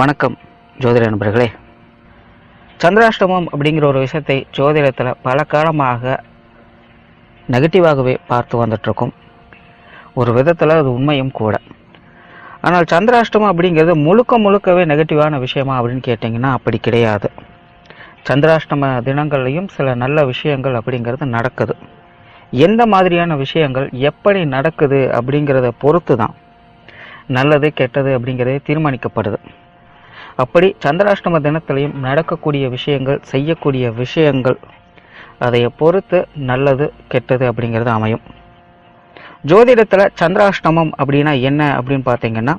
வணக்கம் ஜோதிட நண்பர்களே. சந்திராஷ்டமம் அப்படிங்கிற ஒரு விஷயத்தை ஜோதிடத்தில் பல காலமாக நெகட்டிவாகவே பார்த்து வந்துட்ருக்கோம் ஒரு விதத்தில் அது உண்மையும் கூட. ஆனால் சந்திராஷ்டமம் அப்படிங்கிறது முழுக்க முழுக்கவே நெகட்டிவான விஷயமா அப்படின்னு கேட்டிங்கன்னா அப்படி கிடையாது. சந்திராஷ்டம தினங்கள்லையும் சில நல்ல விஷயங்கள் அப்படிங்கிறது நடக்குது. எந்த மாதிரியான விஷயங்கள் எப்படி நடக்குது அப்படிங்கிறத பொறுத்து தான் நல்லது கெட்டது அப்படிங்கிறதே தீர்மானிக்கப்படுது. அப்படி சந்திராஷ்டம தினத்திலையும் நடக்கக்கூடிய விஷயங்கள் செய்யக்கூடிய விஷயங்கள் அதை பொறுத்து நல்லது கெட்டது அப்படிங்கிறது அமையும். ஜோதிடத்தில் சந்திராஷ்டமம் அப்படின்னா என்ன அப்படின்னு பார்த்தீங்கன்னா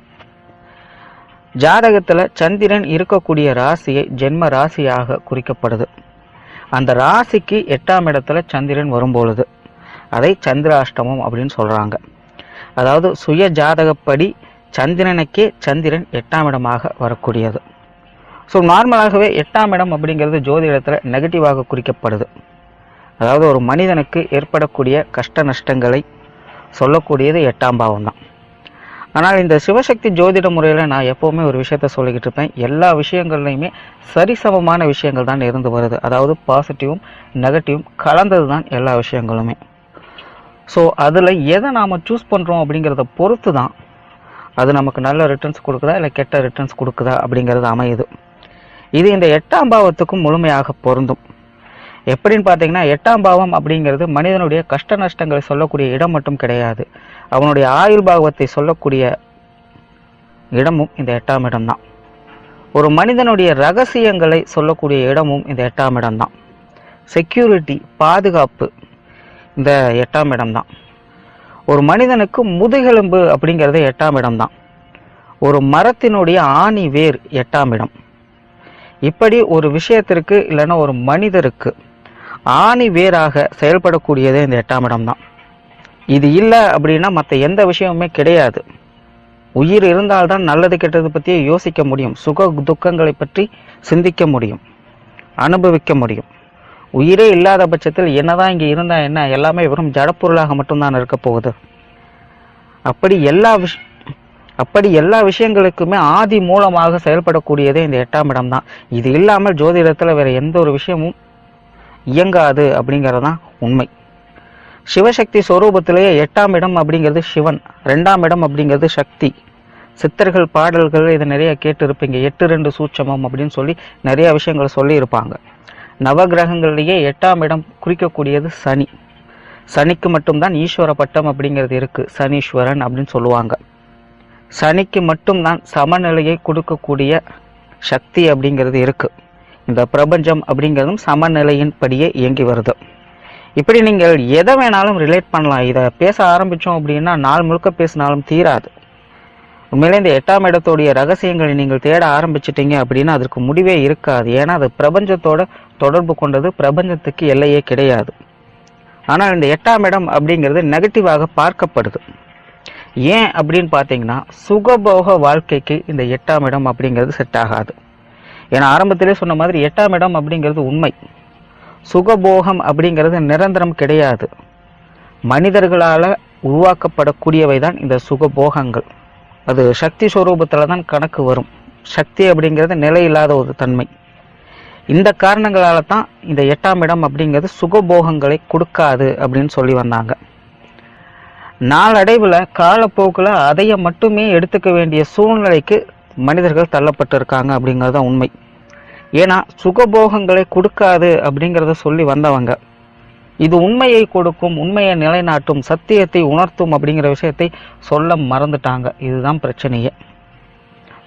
ஜாதகத்தில் சந்திரன் இருக்கக்கூடிய ராசியை ஜென்ம ராசியாக குறிக்கப்படுது. அந்த ராசிக்கு எட்டாம் இடத்துல சந்திரன் வரும்பொழுது அதை சந்திராஷ்டமம் அப்படின்னு சொல்கிறாங்க அதாவது சுய ஜாதகப்படி சந்திரனுக்கே சந்திரன் எட்டாம் இடமாக வரக்கூடியது. ஸோ நார்மலாகவே எட்டாம் இடம் அப்படிங்கிறது ஜோதிடத்தில் நெகட்டிவாக குறிக்கப்படுது. அதாவது ஒரு மனிதனுக்கு ஏற்படக்கூடிய கஷ்ட நஷ்டங்களை சொல்லக்கூடியது எட்டாம் பாவம் தான். ஆனால் இந்த சிவசக்தி ஜோதிட முறையில் நான் எப்போவுமே ஒரு விஷயத்த சொல்லிக்கிட்டு இருப்பேன். எல்லா விஷயங்கள்லையுமே சரிசமமான விஷயங்கள் தான் இருந்து வருது. அதாவது பாசிட்டிவும் நெகட்டிவும் கலந்தது தான் எல்லா விஷயங்களுமே. ஸோ அதில் எதை நாம் சூஸ் பண்ணுறோம் அப்படிங்கிறத பொறுத்து தான் அது நமக்கு நல்ல ரிட்டர்ன்ஸ் கொடுக்குதா இல்லை கெட்ட ரிட்டர்ன்ஸ் கொடுக்குதா அப்படிங்கிறது அமையுது. இது இந்த எட்டாம் பாவத்துக்கும் முழுமையாக பொருந்தும். எப்படின்னு பார்த்தீங்கன்னா எட்டாம் பாவம் அப்படிங்கிறது மனிதனுடைய கஷ்ட நஷ்டங்களை சொல்லக்கூடிய இடம் மட்டும் கிடையாது. அவனுடைய ஆயுள் பாவத்தை சொல்லக்கூடிய இடமும் இந்த எட்டாம் இடம்தான். ஒரு மனிதனுடைய ரகசியங்களை சொல்லக்கூடிய இடமும் இந்த எட்டாம் இடம்தான். செக்யூரிட்டி பாதுகாப்பு இந்த எட்டாம் இடம்தான். ஒரு மனிதனுக்கு முதுகெலும்பு அப்படிங்கிறது எட்டாம் இடம்தான். ஒரு மரத்தினுடைய ஆணி வேர் எட்டாம் இடம். இப்படி ஒரு விஷயத்திற்கு இல்லைன்னா ஒரு மனிதருக்கு ஆணி வேராக செயல்படக்கூடியதே இந்த எட்டாம் இடம்தான். இது இல்லை அப்படின்னா மற்ற எந்த விஷயமுமே கிடையாது. உயிர் இருந்தால்தான் நல்லது கெட்டது பற்றியே யோசிக்க முடியும். சுக துக்கங்களை பற்றி சிந்திக்க முடியும். அனுபவிக்க முடியும். உயிரே இல்லாத பட்சத்தில் என்னதான் இங்கே இருந்தால் என்ன எல்லாமே வெறும் ஜடப்பொருளாக மட்டும்தான் இருக்க போகுது. அப்படி எல்லா விஷ் அப்படி எல்லா விஷயங்களுக்குமே ஆதி மூலமாக செயல்படக்கூடியதே இந்த எட்டாம் இடம் தான் இது இல்லாமல் ஜோதிடத்தில் வேற எந்த ஒரு விஷயமும் இயங்காது அப்படிங்கிறது தான் உண்மை. சிவசக்தி ஸ்வரூபத்திலேயே எட்டாம் இடம் அப்படிங்கிறது சிவன் ரெண்டாம் இடம் அப்படிங்கிறது சக்தி. சித்தர்கள் பாடல்கள் இதை நிறைய கேட்டு இருப்பீங்க எட்டு ரெண்டு சூட்சமம் அப்படின்னு சொல்லி நிறைய விஷயங்களை சொல்லியிருப்பாங்க. நவகிரகங்கள்லேயே எட்டாம் இடம் குறிக்கக்கூடியது சனி. சனிக்கு மட்டும்தான் ஈஸ்வர பட்டம் அப்படிங்கிறது இருக்குது சனீஸ்வரன் அப்படின்னு சொல்லுவாங்க. சனிக்கு மட்டும்தான் சமநிலையை கொடுக்கக்கூடிய சக்தி அப்படிங்கிறது இருக்குது இந்த பிரபஞ்சம் அப்படிங்கிறதும் சமநிலையின் படியே இயங்கி வருது. இப்படி நீங்கள் எதை வேணாலும் ரிலேட் பண்ணலாம். இதை பேச ஆரம்பித்தோம் அப்படின்னா நாள் முழுக்க பேசினாலும் தீராது. உண்மையிலே இந்த எட்டாம் இடத்துடைய ரகசியங்களை நீங்கள் தேட ஆரம்பிச்சிட்டீங்க அப்படின்னா அதற்கு முடிவே இருக்காது. ஏன்னா அது பிரபஞ்சத்தோட தொடர்பு கொண்டது பிரபஞ்சத்துக்கு எல்லையே கிடையாது. ஆனால் இந்த எட்டாம் இடம் அப்படிங்கிறது நெகட்டிவாக பார்க்கப்படுது. ஏன் அப்படின்னு பார்த்தீங்கன்னா சுகபோக வாழ்க்கைக்கு இந்த எட்டாம் இடம் அப்படிங்கிறது செட் ஆகாது. ஏன்னா ஆரம்பத்திலே சொன்ன மாதிரி எட்டாம் இடம் அப்படிங்கிறது உண்மை. சுகபோகம் அப்படிங்கிறது நிரந்தரம் கிடையாது. மனிதர்களால் உருவாக்கப்படக்கூடியவை தான் இந்த சுகபோகங்கள். அது சக்தி ஸ்வரூபத்தில் தான் கணக்கு வரும். சக்தி அப்படிங்கிறது நிலை இல்லாத ஒரு தன்மை. இந்த காரணங்களால தான் இந்த எட்டாம் இடம் அப்படிங்கிறது சுகபோகங்களை கொடுக்காது அப்படின்னு சொல்லி வந்தாங்க. நாளடைவில் காலப்போக்கில் அதையை மட்டுமே எடுத்துக்க வேண்டிய சூழ்நிலைக்கு மனிதர்கள் தள்ளப்பட்டு இருக்காங்க அப்படிங்கிறது தான் உண்மை. ஏன்னா சுகபோகங்களை கொடுக்காது அப்படிங்கிறத சொல்லி வந்தவங்க. இது உண்மையை கொடுக்கும் உண்மையை நிலைநாட்டும் சத்தியத்தை உணர்த்தும் அப்படிங்கிற விஷயத்தை சொல்ல மறந்துட்டாங்க. இதுதான் பிரச்சனையே.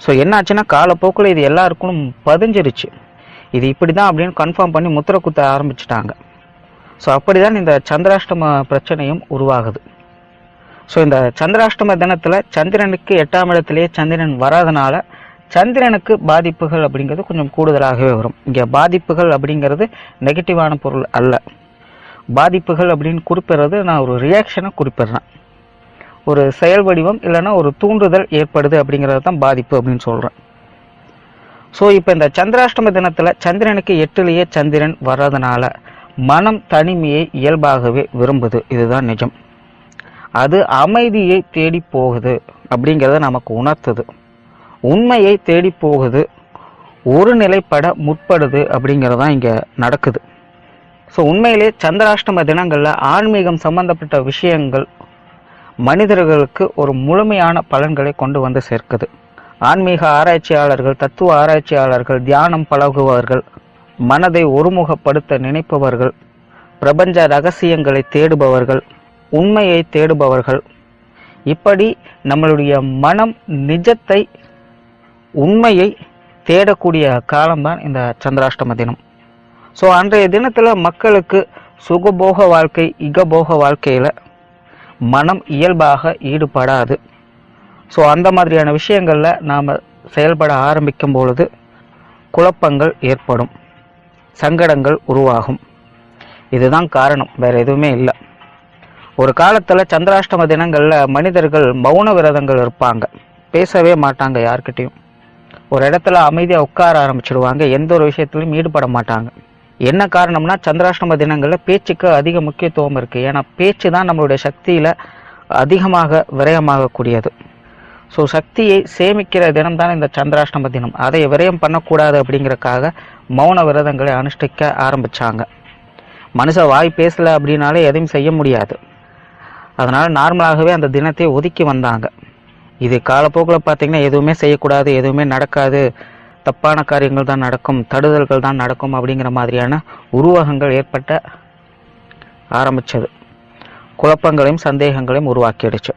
ஸோ என்னாச்சுன்னா காலப்போக்கில் இது எல்லாருக்கும் பதிஞ்சிருச்சு. இது இப்படி தான் அப்படின்னு கன்ஃபார்ம் பண்ணி முத்திரை குத்த ஆரம்பிச்சிட்டாங்க. ஸோ அப்படி தான் இந்த சந்திராஷ்டம பிரச்சனையும் உருவாகுது. ஸோ இந்த சந்திராஷ்டம தினத்தில் சந்திரனுக்கு எட்டாம் இடத்துலேயே சந்திரன் வராதனால சந்திரனுக்கு பாதிப்புகள் அப்படிங்கிறது கொஞ்சம் கூடுதலாகவே வரும். இங்கே பாதிப்புகள் அப்படிங்கிறது நெகட்டிவான பொருள் அல்ல. பாதிப்புகள் அப்படின்னு குறிப்பிடுறது நான் ஒரு ரியாக்ஷனை குறிப்பிடுறேன். ஒரு செயல் வடிவம் இல்லைன்னா ஒரு தூண்டுதல் ஏற்படுது அப்படிங்கிறது தான் பாதிப்பு அப்படின்னு சொல்கிறேன் ஸோ இப்போ இந்த சந்திராஷ்டம தினத்தில் சந்திரனுக்கு எட்டுலேயே சந்திரன் வர்றதுனால மனம் தனிமையை இயல்பாகவே விரும்புது. இதுதான் நிஜம். அது அமைதியை தேடி போகுது அப்படிங்கிறத நமக்கு உணர்த்துது. உண்மையை தேடி போகுது. ஒரு நிலைப்பட முற்படுது அப்படிங்கிறது தான் இங்கே நடக்குது. ஸோ உண்மையிலே சந்திராஷ்டம தினங்களில் ஆன்மீகம் சம்பந்தப்பட்ட விஷயங்கள் மனிதர்களுக்கு ஒரு முழுமையான பலன்களை கொண்டு வந்து சேர்க்குது. ஆன்மீக ஆராய்ச்சியாளர்கள் தத்துவ ஆராய்ச்சியாளர்கள் தியானம் பழகுபவர்கள் மனதை ஒருமுகப்படுத்த நினைப்பவர்கள் பிரபஞ்ச ரகசியங்களை தேடுபவர்கள் உண்மையை தேடுபவர்கள். இப்படி நம்மளுடைய மனம் நிஜத்தை உண்மையை தேடக்கூடிய காலம்தான் இந்த சந்திராஷ்டம தினம். ஸோ அன்றைய தினத்தில் மக்களுக்கு சுகபோக வாழ்க்கை இகபோக வாழ்க்கையில் மனம் இயல்பாக ஈடுபடாது. ஸோ அந்த மாதிரியான விஷயங்களில் நாம் செயல்பட ஆரம்பிக்கும் பொழுது குழப்பங்கள் ஏற்படும். சங்கடங்கள் உருவாகும். இதுதான் காரணம். வேறு எதுவுமே இல்லை. ஒரு காலத்தில் சந்திராஷ்டம தினங்களில் மனிதர்கள் மௌன விரதங்கள் இருப்பாங்க. பேசவே மாட்டாங்க யார்கிட்டையும். ஒரு இடத்துல அமைதியாக உட்கார ஆரம்பிச்சிடுவாங்க. எந்த ஒரு விஷயத்துலையும் ஈடுபட மாட்டாங்க. என்ன காரணம்னா சந்திராஷ்டம தினங்களில் பேச்சுக்கு அதிக முக்கியத்துவம் இருக்குது ஏன்னா பேச்சு தான் நம்மளுடைய சக்தியில் அதிகமாக விரயமாகக்கூடியது. ஸோ சக்தியை சேமிக்கிற தினம் தான் இந்த சந்திராஷ்டம தினம். அதை விரயம் பண்ணக்கூடாது அப்படிங்கிறக்காக மௌன விரதங்களை அனுஷ்டிக்க ஆரம்பிச்சாங்க. மனுஷன் வாய் பேசலை அப்படின்னாலே எதையும் செய்ய முடியாது. அதனால் நார்மலாகவே அந்த தினத்தை ஒதுக்கி வந்தாங்க. இது காலப்போக்கில் பார்த்தீங்கன்னா எதுவுமே செய்யக்கூடாது எதுவுமே நடக்காது. தப்பான காரியங்கள் தான் நடக்கும் தடுதல்கள் தான் நடக்கும் அப்படிங்கிற மாதிரியான உருவகங்கள் ஏற்பட்ட ஆரம்பிச்சது. குழப்பங்களையும் சந்தேகங்களையும் உருவாக்கிடுச்சு.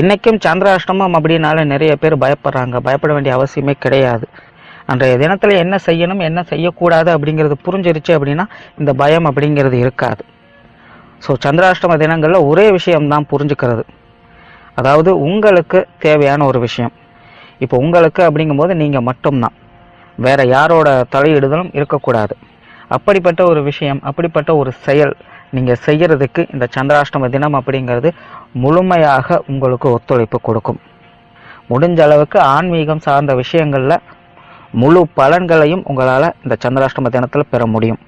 இன்னைக்கும் சந்திராஷ்டமம் அப்படின்னால நிறைய பேர் பயப்படுறாங்க. பயப்பட வேண்டிய அவசியமே கிடையாது. அன்றைய தினத்துல என்ன செய்யணும் என்ன செய்யக்கூடாது அப்படிங்கிறது புரிஞ்சிருச்சு அப்படின்னா இந்த பயம் அப்படிங்கிறது இருக்காது. ஸோ சந்திராஷ்டம தினங்களில் ஒரே விஷயம்தான் புரிஞ்சுக்கிறது. அதாவது உங்களுக்கு தேவையான ஒரு விஷயம். இப்போ உங்களுக்கு அப்படிங்கும்போது நீங்கள் மட்டும்தான். வேற யாரோட தலையிடுதலும் இருக்கக்கூடாது. அப்படிப்பட்ட ஒரு விஷயம் அப்படிப்பட்ட ஒரு செயல் நீங்கள் செய்கிறதுக்கு இந்த சந்திராஷ்டம தினம் அப்படிங்கிறது முழுமையாக உங்களுக்கு ஒத்துழைப்பு கொடுக்கும். முடிஞ்ச அளவுக்கு ஆன்மீகம் சார்ந்த விஷயங்களில் முழு பலன்களையும் உங்களால் இந்த சந்திராஷ்டம தினத்தில் பெற முடியும்.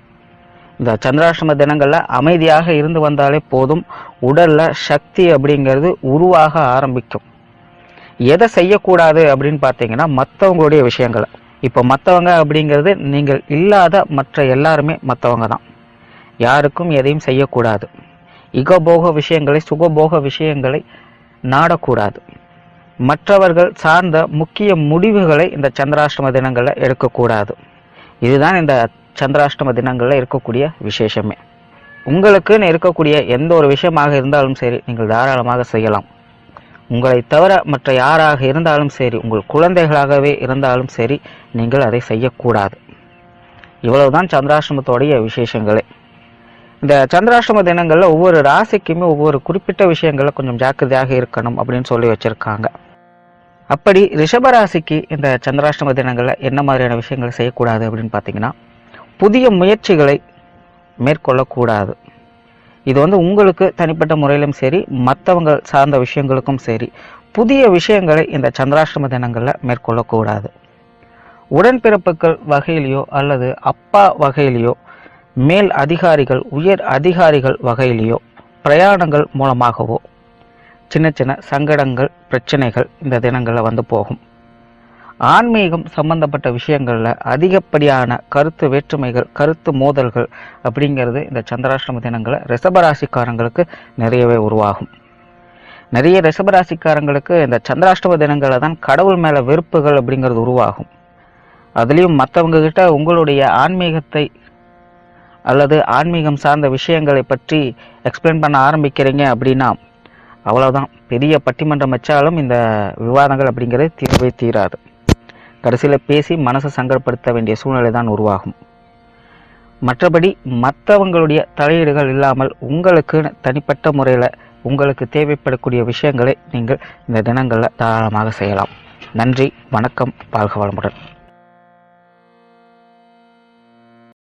இந்த சந்திராஷ்டம தினங்களில் அமைதியாக இருந்து வந்தாலே போதும். உடலில் சக்தி அப்படிங்கிறது உருவாக ஆரம்பிக்கும். எதை செய்யக்கூடாது அப்படின்னு பார்த்தீங்கன்னா மற்றவங்களுடைய விஷயங்களை. இப்போ மற்றவங்க அப்படிங்கிறது நீங்கள் இல்லாத மற்ற எல்லாருமே மற்றவங்க தான். யாருக்கும் எதையும் செய்யக்கூடாது. இகபோக விஷயங்களை சுகபோக விஷயங்களை நாடக்கூடாது. மற்றவர்கள் சார்ந்த முக்கிய முடிவுகளை இந்த சந்திராஷ்டம தினங்களில் எடுக்கக்கூடாது. இதுதான் இந்த சந்திராஷ்டம தினங்களில் இருக்கக்கூடிய விசேஷமே. உங்களுக்குன்னு இருக்கக்கூடிய எந்த ஒரு விஷயமாக இருந்தாலும் சரி நீங்கள் தாராளமாக செய்யலாம். உங்களை தவிர மற்ற யாராக இருந்தாலும் சரி உங்கள் குழந்தைகளாகவே இருந்தாலும் சரி நீங்கள் அதை செய்யக்கூடாது. இவ்வளவுதான் சந்திராஷ்டமத்தோடைய விசேஷங்களே. இந்த சந்திராஷ்டம தினங்களில் ஒவ்வொரு ராசிக்குமே ஒவ்வொரு குறிப்பிட்ட விஷயங்களில் கொஞ்சம் ஜாக்கிரதையாக இருக்கணும் அப்படின்னு சொல்லி வச்சுருக்காங்க. அப்படி ரிஷபராசிக்கு இந்த சந்திராஷ்டம தினங்களில் என்ன மாதிரியான விஷயங்களை செய்யக்கூடாது அப்படின்னு பார்த்தீங்கன்னா புதிய முயற்சிகளை மேற்கொள்ளக்கூடாது. இது வந்து உங்களுக்கு தனிப்பட்ட முறையிலும் சரி மற்றவங்க சார்ந்த விஷயங்களுக்கும் சரி புதிய விஷயங்களை இந்த சந்திராஷ்டம தினங்களில் மேற்கொள்ளக்கூடாது. உடன்பிறப்புகள் வகையிலையோ அல்லது அப்பா வகையிலையோ மேல் அதிகாரிகள் உயர் அதிகாரிகள் வகையிலையோ பிரயாணங்கள் மூலமாகவோ சின்ன சின்ன சங்கடங்கள் பிரச்சனைகள் இந்த தினங்களில் வந்து போகும். ஆன்மீகம் சம்பந்தப்பட்ட விஷயங்களில் அதிகப்படியான கருத்து வேற்றுமைகள் கருத்து மோதல்கள் அப்படிங்கிறது இந்த சந்திராஷ்டம தினங்களை ரிஷபராசிக்காரங்களுக்கு நிறையவே உருவாகும். நிறைய ரிஷபராசிக்காரங்களுக்கு இந்த சந்திராஷ்டம தினங்களில் தான் கடவுள் மேலே வெறுப்புகள் அப்படிங்கிறது உருவாகும். அதுலேயும் மற்றவங்கக்கிட்ட உங்களுடைய ஆன்மீகத்தை அல்லது ஆன்மீகம் சார்ந்த விஷயங்களை பற்றி எக்ஸ்பிளைன் பண்ண ஆரம்பிக்கிறீங்க அப்படின்னா அவ்வளோதான் பெரிய பட்டிமன்றம் வச்சாலும் இந்த விவாதங்கள் அப்படிங்கிறது தீர்வே தீராது. கடைசியில் பேசி மனசை சங்கடப்படுத்த வேண்டிய சூழ்நிலை தான் உருவாகும். மற்றபடி மற்றவங்களுடைய தலையீடுகள் இல்லாமல் உங்களுக்கு தனிப்பட்ட முறையில் உங்களுக்கு தேவைப்படக்கூடிய விஷயங்களை நீங்கள் இந்த தினங்களில் தாராளமாக செய்யலாம். நன்றி வணக்கம் வாழ்க வளமுடன்.